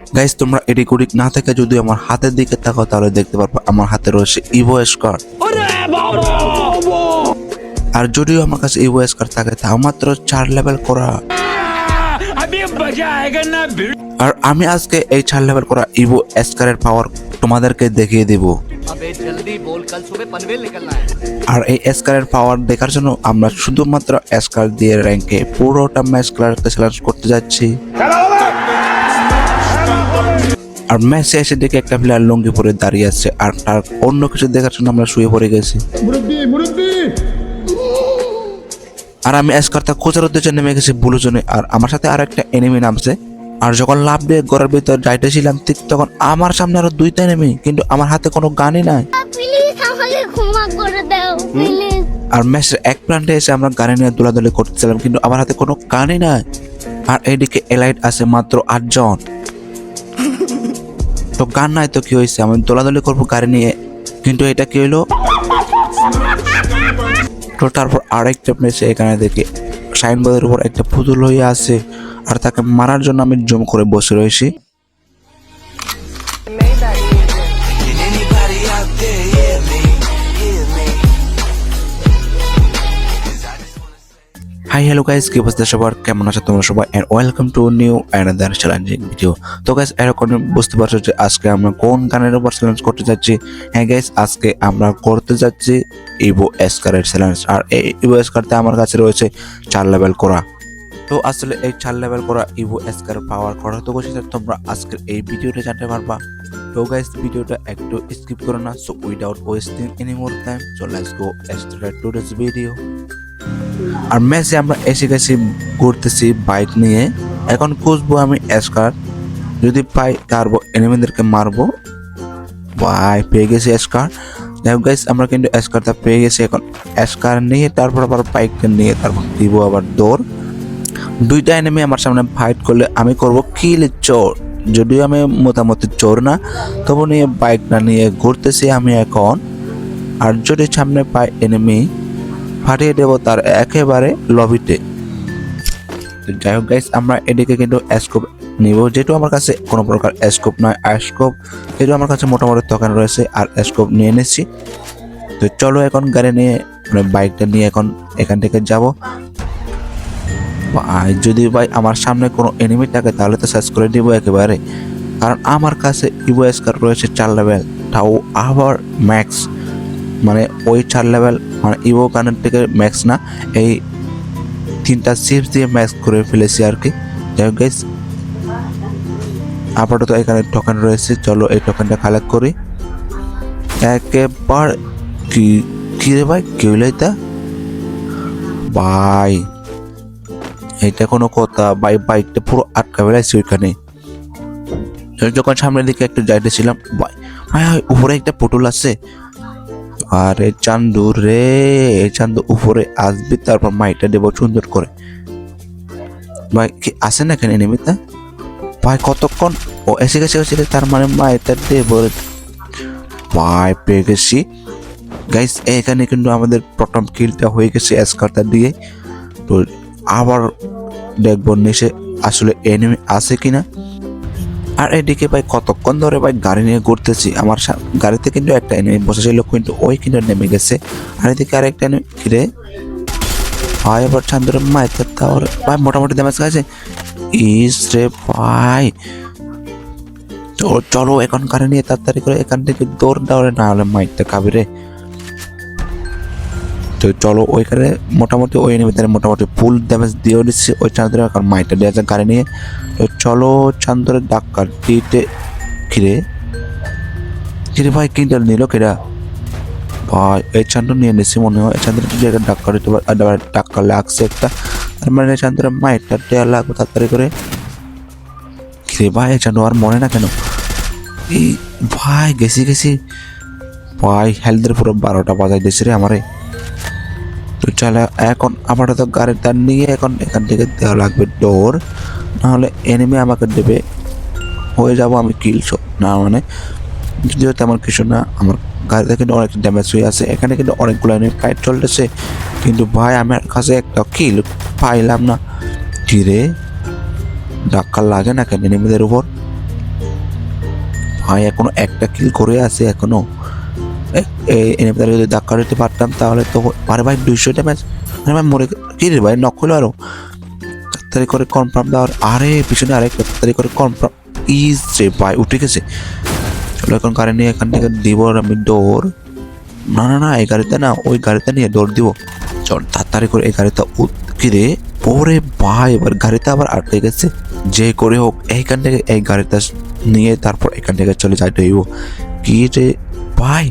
Guys তোমরা এডিক কুড়িক না থেকে যদি আমার হাতের দিকে থাকো তাহলে দেখতে পারবে আমার হাতে রয়েছে ইভো স্কট আর যদিও আমার কাছে ইভো স্কট থাকে তা মাত্র চার লেভেল করা। আর আমি আজকে এই চার লেভেল করা ইভো স্কারের পাওয়ার তোমাদেরকে দেখিয়ে দেব। আর এই স্কারের পাওয়ার দেখার জন্য আমরা শুধুমাত্র স্কার দিয়ে র্যাঙ্কে পুরোটা ম্যাচ খেলার চ্যালেঞ্জ করতে যাচ্ছি। আর ম্যাচে এসে দেখে একটা প্লেয়ার লঙ্গি পরে দাঁড়িয়ে আছে আর তার অন্য কিছু দেখার জন্য আমরা শুয়ে পড়ে গেছি। আর আমি এসকারটা খোঁজার উদ্দেশ্যে নেমে গেছি ব্লু জোনে আর আমার সাথে আর একটা এনিমি নামছে। আর যখন লাভ দিয়ে ঘরের ভিতর যাইতেছিলাম ঠিক তখন আমার সামনে আরও দুইটা এনিমি কিন্তু আমার হাতে কোনো গানই নাই। প্লিজ আমাকে ক্ষমা করে দাও প্লিজ আর ম্যাচের এক প্রান্তে এসে আমরা গানে নিয়ে দোলাদলি করতেছিলাম কিন্তু আমার হাতে কোনো গানই নাই। আর এইদিকে এলাইট আছে মাত্র আটজন। তো গান নাই তো কি হয়েছে আমি দোলাদলি করব গাড়ি নিয়ে। কিন্তু এটা কি হইল? তো তারপর আরেকটা মেসে এখানে দেখি, সাইনবোর্ডের উপর একটা পুতুল হয়ে আছে, আর তাকে মারার জন্য আমি জম করে বসে রয়েছি। হাই হ্যালো গাইস কি অবস্থা সবার? কেমন আছো তোমরা সবাই? And welcome to new another challenging video তো গাইস এরকম বুঝতে পারছ যে আজকে আমরা কোন গানের উপর চ্যালেঞ্জ করতে যাচ্ছি? হ্যাঁ গাইস আজকে আমরা করতে যাচ্ছি ইভো এসকারের চ্যালেঞ্জ আর এই ইভো এসকারতে আমার কাছে রয়েছে চার লেভেল করা। তো আসলে এই চার লেভেল করা ইভো এসকার পাওয়ার করা তো বলছি তোমরা আজকের এই ভিডিওটা জানতে পারবা। তো গাইস ভিডিওটা একটু স্কিপ করো না। So without wasting any more time so let's go start to this video আর ম্যাচে আমরা এসে গেছি ঘুরতেছি বাইক নিয়ে। এখন খুঁজবো আমি এসকার যদি পাই তারবো এনিমিদেরকে মারবো। ভাই, পেয়ে গেছি এসকার যাই হোক গাইস আমরা কিন্তু এসকারটা পেয়ে গেছি এখন। এসকার নিয়ে তারপর আবার বাইকটা নিয়ে তারপর দিব আবার দৌড়। দুইটা এনিমি আমার সামনে ফাইট করলে আমি করব কিল চোর। যদিও আমি মোটামুটি চোর না, তবু নিয়ে বাইকটা নিয়ে ঘুরতেছি আমি এখন। আর যদি সামনে পাই এনিমি ফাটিয়ে দেবো তার একেবারে লবিতে। যাই হোক গাইস আমরা এদিকে কিন্তু স্কোপ নিব। যেহেতু আমার কাছে কোনো প্রকার স্কোপ নয় স্কোপ যেহেতু আমার কাছে মোটামুটি তখন রয়েছে, আর স্কোপ নিয়ে নিচ্ছি। তো চলো এখন গাড়ি নিয়ে মানে বাইকটা নিয়ে এখন এখান থেকে যাব। যদি ভাই আমার সামনে কোনো এনিমি থাকে, তাহলে তো সার্চ করে দিব একেবারে। কারণ আমার কাছে ইভো স্কার রয়েছে, চার লেভেল তাও আবার ম্যাক্স মানে ওই চার লেভেল মানে ইভো গানের থেকে ম্যাক্স না, এই তিনটা চিপস দিয়ে ম্যাক্স করে ফেলেছি আর কি। যাই হোক গাইস আপাতত এখানে টোকেন রয়েছে, চলো এই টোকেনটা কালেক্ট করি। একেবার কি, কী রে ভাই, কি হইল এটা? ভাই, এটা কোনো কথা বাই বাইকটা পুরো আটকা বেড়াইছে ওইখানে। যখন সামনের দিকে একটু যাইতেছিলাম, ভাই ভাই উপরে একটা পুতুল আছে। আরে চান্দু রে, চান্দু উপরে আসবি, তারপর মাইটা দেবো সুন্দর করে। ভাই, কি আসে না এখানে নেমিতা? ভাই, কতক্ষণ? ও এসে গেছে গেছে, তার মানে মাইটা দেবো ভাই, পেয়ে গেছি। গাইস এখানে কিন্তু আমাদের প্রথম কিলটা হয়ে গেছে এসকারটা দিয়ে। তো আবার দেখব নিচে আসলে এনিমি আছে কিনা। আর এদিকে ভাই কতক্ষণ ধরে ভাই গাড়ি নিয়ে ঘুরতেছি? আমার গাড়িতে কিন্তু একটা এনিমি বসেছিল, কিন্তু ওই কিন্তু নেমে গেছে। আর এদিকে আর একটা enemy- কি রে? ভাই, এবার চান্দুর মাইতে তাহলে ভাই, মোটামুটি ড্যামেজ খাইছে? ইস রে ভাই। চলো, এখন গাড়ি নিয়ে তাড়াতাড়ি করে এখান থেকে দৌড় দাওড়ে না হলে মাইকটা খাবি রে। তো চলো ওইখানে মোটামুটি ওই নিমিত্তে মোটামুটি ফুল ড্যামেজ দিয়েও দিচ্ছি ওই চান্দরে এখন মাইটা দেওয়া যায় গাড়ি নিয়ে। তো চলো চান্দরে ডাক্কার দিতে কিরে কিরে ভাই কিনটা নিল কেরা ভাই, এই চান্দর নিয়ে নিচ্ছি মনে হয়। এই চান্দরে একটা ডাক্কার দিতে আবার ডাক্কার লাগছে একটা। আর মানে চান্দরে মাইটা দেওয়া লাগবে তাড়াতাড়ি করে। কিরে ভাই, এই চান্দু আর মনে না কেন? এই ভাই, গেছি গেছি। ভাই হেলথের পুরো বারোটা বাজাই দিয়েছে রে আমারে। তো চলে, এখন আপাতত গাড়িটা নিয়ে এখন এখান থেকে দেওয়া লাগবে ডোর নাহলে এনিমি আমাকে দেবে। হয়ে যাব আমি কিলছো না মানে যদিও তেমন কিছু না, আমার গাড়িতে কিন্তু অনেক ড্যামেজ হয়ে আছে। এখানে কিন্তু অনেকগুলো এনিমি ফাইট চলতেছে, কিন্তু ভাই আমার কাছে একটা কিল পাইলাম না। কি রে? ধাক্কা লাগে না কেন এনিমিদের উপর? ভাই, এখনও একটা কিল করে আছে এখনও। এনে যদি ধাক্কা দিতে পারতাম, তাহলে তো আরে ভাই দুইশো ড্যামেজ আরে ভাই মরে কি রে ভাই নক হলো আরও। তাড়াতাড়ি করে কনফার্ম দেওয়ার আরে, পিছনে আরেকটা তাড়াতাড়ি করে কনফার্ম ইজ রে ভাই, উঠে গেছে। চলো এখন গাড়ি নিয়ে এখান থেকে দিব আমি ডোর না না না, এই গাড়িতে না, ওই গাড়িতে নিয়ে দৌড় দিব। চল, তাড়াতাড়ি করে এই গাড়িটা কি রে? ওরে ভাই, এবার গাড়িতে আবার আটকে গেছে। যে করে হোক, এইখান থেকে এই গাড়িটা নিয়ে তারপর এখান থেকে চলে যাইতে হইব। কি রে? ভাই,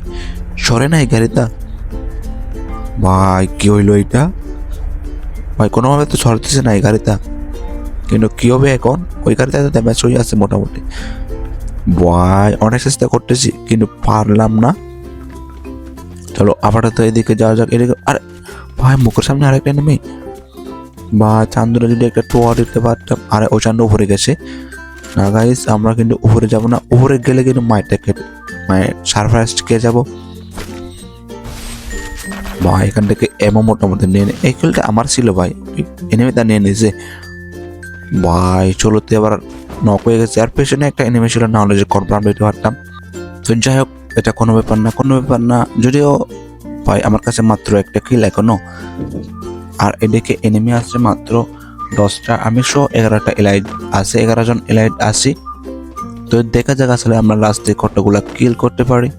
সরে না এই গাড়িটা। ভাই, কি হইল এটা ভাই, কোনোভাবে তো সরতেছে না এই গাড়িটা। কিন্তু কি হবে এখন? ওই গাড়িটা তো ড্যামেজ হয়ে আছে মোটামুটি। ভাই, অনেক চেষ্টা করতেছি, কিন্তু পারলাম না। চলো, আপাতত এদিকে যাওয়া যাক, এদিকে আরে, ভাই, মুখের সামনে আরেকটা নেমে বা চান্দুরা যদি একটা টোয়া দিতে পারতাম, আরে, ওই চান্দু উপরে গেছে। না গাইস আমরা কিন্তু উপরে যাব না। উপরে গেলে কিন্তু মাইটা কেটে মায়ের সারপ্রাইজ কে যাব। ভাই, এখান থেকে এমন মোটামুটি নিয়ে নে। এই খেলটা আমার ছিল ভাই। এনিমিটা নিয়ে নিয়েছে। ভাই, চলোতে আবার নক হয়ে গেছে। আর পেছনে একটা এনিমি ছিল, না হলে যে কনফার্ম দিতে পারতাম। তো যাই হোক, এটা কোনো ব্যাপার না, কোনো ব্যাপার না। যদিও ভাই, আমার কাছে মাত্র একটা কিল এখনও। আর এদিকে এনিমি আছে মাত্র দশটা। আমি সহ এগারোটা এলাইট আছে, এগারো জন এলাইট আছি। তো দেখা যাক আসলে আমরা লাস্টে কতগুলা কিল করতে পারি।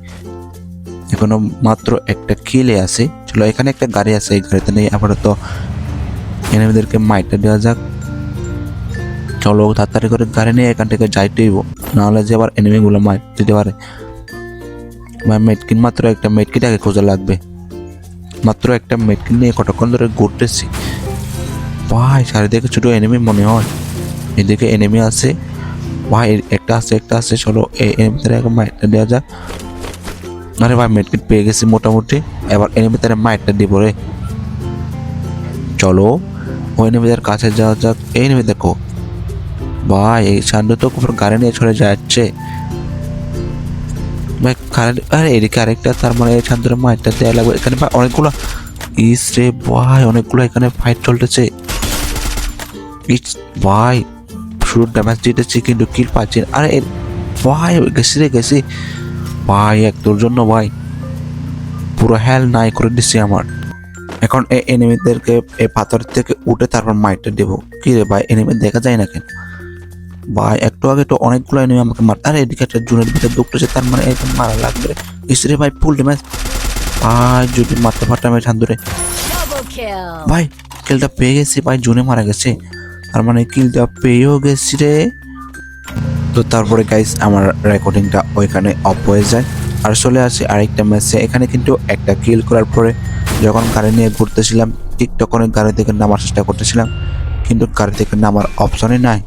এখনও মাত্র একটা কিলে আছে। চলো, এখানে একটা গাড়ি আছে এই গাড়িতে নিয়ে আপাতত এনিমিদেরকে মাইটটা দেওয়া যাক। চলো, তাড়াতাড়ি করে গাড়ি নিয়ে এখান থেকে যাইতেইব নাহলে যে আবার এনিমিগুলো মাইট দিতে পারে। ভাই মেটকিন মাত্র একটা মেটকিট আগে খোঁজা লাগবে। মাত্র একটা মেটকিন নিয়ে কতক্ষণ ধরে ঘুরতেছি। ভাই, চারিদিকে ছোটো এনিমি মনে হয়। এদিকে এনিমি আছে। ভাই, একটা আছে একটা আছে, চলো এনিমিদের আগে মাইটটা দেওয়া যাক। আরে ভাই মেটকিট পেয়ে গেছি মোটামুটি। এবার এনিমিদের মাইটটা দিব রে। চলো, ওই এনিমিদের কাছে যাওয়া যাক। এই এনিমি দেখো ভাই, এই সান্ডু তো পুরো গাড়ি নিয়ে চলে যাচ্ছে। ভাই, কারেন্ট, আরে, এদিকে আরেকটা, তার মানে এই ছাত্রের মাইটটা দেওয়া লাগবে। এখানে ভাই অনেকগুলো ইস রে, ভাই, অনেকগুলো এখানে ফাইট চলতেছে। ইস, ভাই। শুরু ড্যামেজ দিতেছি কিন্তু কিল পাচ্ছি। আরে ভাই গেছি রে গেছি ভাই এক তোর জন্য ভাই। পুরো হেল নাই করে দিছি আমার। এখন এই এনিমিদেরকে এই পাথর থেকে উঠে তারপর মাইটটা দেবো। কি রে ভাই এনিমি দেখা যায় না কেন? ভাই একটু আগে তো অনেকগুলো এনিমি আমাকে মার আরে এদিকে একটা জুনের ভিতরে ঢুকতেছে তার মানে একদম মারা লাগবে ইসরে ভাই ফুল ড্যামেজ ভাই যদি মারতে পারতাম এই ধরে ভাই খেলটা পেয়ে গেছি ভাই জুনে মারা গেছে। তার মানে কিলটা পেয়েও গেছি রে। তো তারপরে গাইস আমার রেকর্ডিংটা ওইখানে অফ হয়ে যায়। আর চলে আসি আরেকটা ম্যাচে এখানে কিন্তু একটা কিল করার পরে যখন গাড়ি নিয়ে ঘুরতেছিলাম, ঠিক তখন গাড়ি থেকে নামার চেষ্টা করতেছিলাম। কিন্তু গাড়ি থেকে নামার অপশনই নাই।